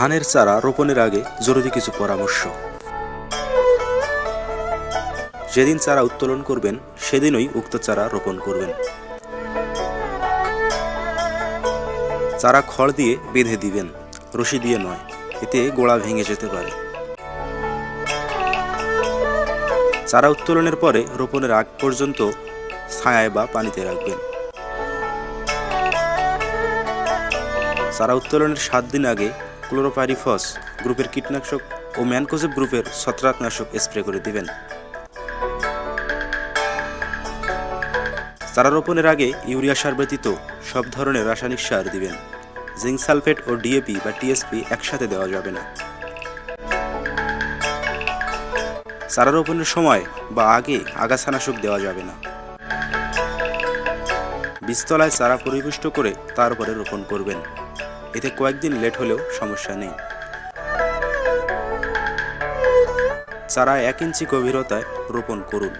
ধানের চারা রোপণের আগে জরুরি কিছু পরামর্শ। যেদিন চারা উত্তোলন করবেন, সেদিনই উক্ত চারা রোপণ করবেন। চারা খড় দিয়ে বেঁধে দিবেন, রশি দিয়ে নয়, এতে গোড়া ভেঙে যেতে পারে। চারা উত্তোলনের পরে রোপণের আগ পর্যন্ত ছায়ায় বা পানিতে রাখবেন। চারা উত্তোলনের সাত দিন আগে ক্লোরোপাইরিফস গ্রুপের কীটনাশক ও ম্যানকোজেব গ্রুপের ছত্রাকনাশক স্প্রে করে দিবেন। চারা রোপণের আগে ইউরিয়া সার ব্যতীত সব ধরনের রাসায়নিক সার দিবেন। জিঙ্ক সালফেট ও ডিএপি বা টিএসপি একসাথে দেওয়া যাবে না। চারা রোপণের সময় বা আগে আগাছানাশক দেওয়া যাবে না। বীজতলায় চারা পরিপুষ্ট করে তারপরে রোপণ করবেন। এতে কয়েকদিন লেট হলেও সমস্যা নেই। চারা এক ইঞ্চি গভীরতায় রোপণ করুন।